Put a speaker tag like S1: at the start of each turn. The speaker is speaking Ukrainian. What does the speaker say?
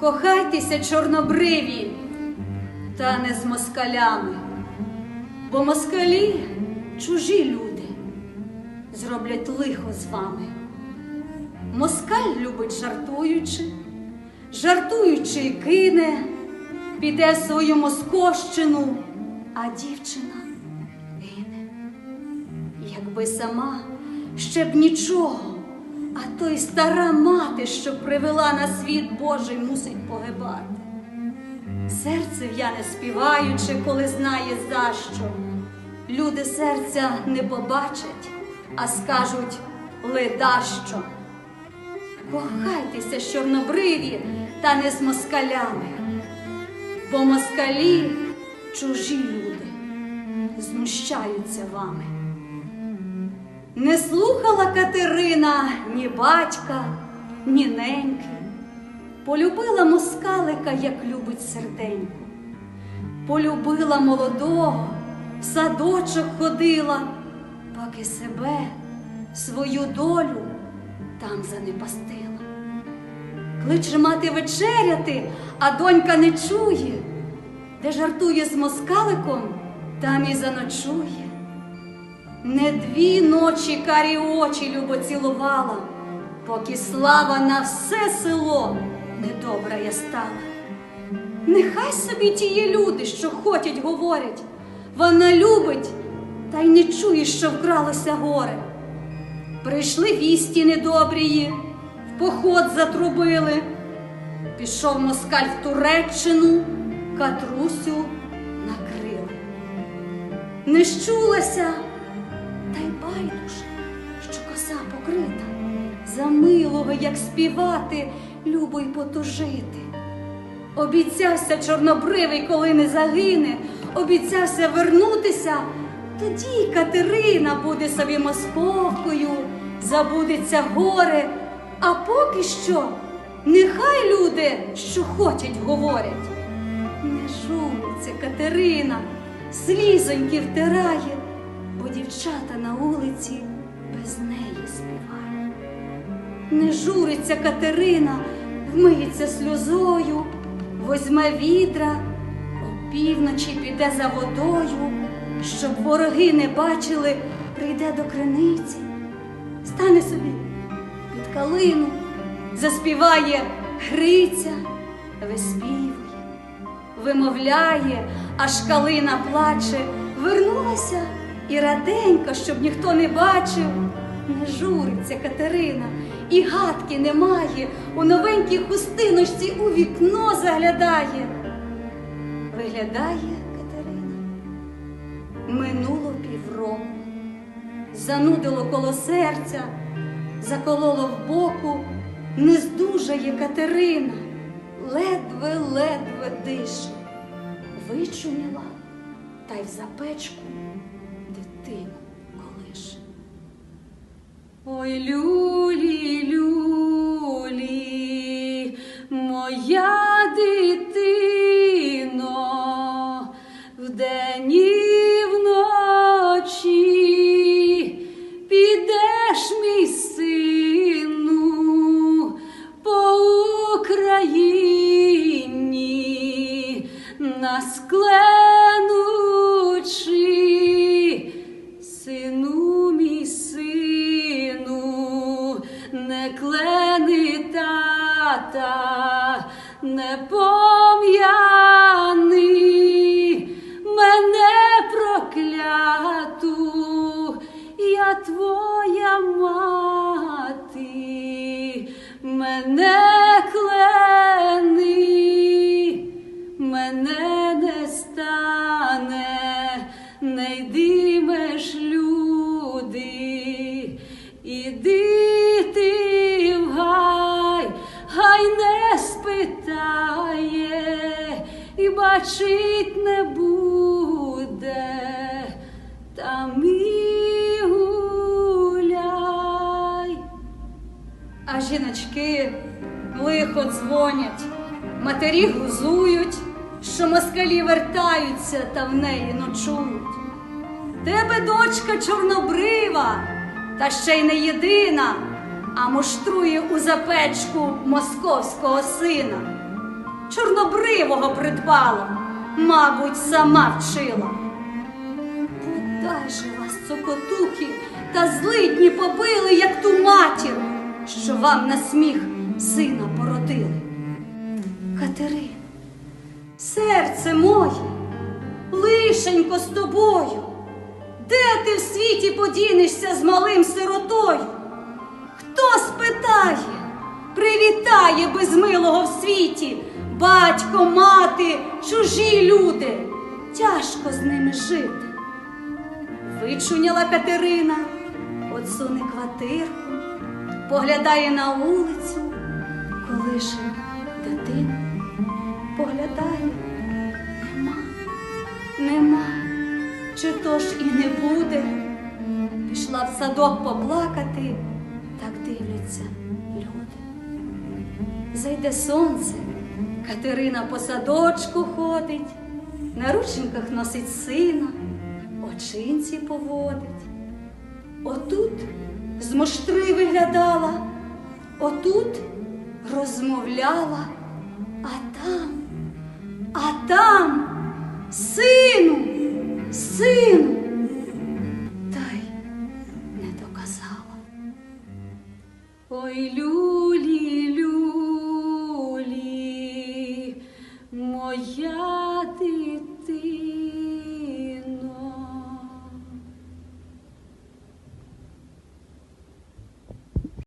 S1: Кохайтеся, чорнобриві, та не з москалями, бо москалі чужі люди зроблять лихо з вами. Москаль любить жартуючи, жартуючи кине, піде свою москощину, а дівчина гине. Якби сама ще б нічого, а то й стара мати, що привела на світ Божий, мусить погибати. Серце в'яне співаючи, коли знає за що. Люди серця не побачать, а скажуть ледащо. Кохайтеся, чорнобриві, та не з москалями, бо москалі чужі люди знущаються вами. Не слухала Катерина ні батька, ні неньки. Полюбила москалика, як любить серденько. Полюбила молодого, в садочок ходила, поки себе, свою долю там занепастила. Кличе мати вечеряти, а донька не чує, де жартує з москаликом, там і заночує. Не дві ночі карі очі любо цілувала, поки слава на все село недобра я стала. Нехай собі тії люди, що хотять, говорять, вона любить, та й не чує, що вкралося горе. Прийшли вісті недобрії, в поход затрубили. Пішов москаль в Туреччину, катрусю накрили. Не щулася, та байдуже, що коса покрита, за милого, як співати, любо й потужити. Обіцявся чорнобривий, коли не загине, обіцявся вернутися, тоді Катерина буде собі московкою, забудеться горе, а поки що нехай люди, що хочуть, говорять. Не журиться Катерина, слізоньки втирає, бо дівчата на вулиці без неї співають. Не журиться Катерина, вмиється сльозою, возьме відра, опівночі піде за водою, щоб вороги не бачили, прийде до криниці, стане собі під калину, заспіває Гриця, виспівує, вимовляє, аж калина плаче, вернулася і раденько, щоб ніхто не бачив. Не журиться Катерина, і гадки немає, у новенькій хустиночці у вікно заглядає. Виглядає Катерина. Минуло півроку, занудило коло серця, закололо в боку, не здужає Катерина, ледве-ледве дише, вичуняла та й в запечку дитину колише. Ой, люлі, люлі, моя дитино, вдень і вночі підеш, мій сину, по Україні на скленучи, тата, не пом'яни мене прокляту, я твоя мати, бачить не буде, там і. А жіночки лихо дзвонять, матері глузують, що москалі вертаються та в неї ночують. Тебе дочка чорнобрива, та ще й не єдина, а муштрує у запечку московського сина. Чорнобривого придбала, мабуть, сама вчила. Подай же вас, цокотухи, та злидні побили, як ту матір, що вам на сміх сина породили. Катерин, серце моє, лишенько з тобою, де ти в світі подінешся з малим сиротою? Хто спитає, привітає безмилого в світі, батько, мати, чужі люди, тяжко з ними жити. Вичуняла Катерина, отсуне квартирку, поглядає на вулицю, коли ж дитина поглядає, нема, нема, чи то ж і не буде. Пішла в садок поплакати, так дивляться люди. Зайде сонце, Катерина по садочку ходить, на рученьках носить сина, очинці поводить. Отут з муштри виглядала, отут розмовляла,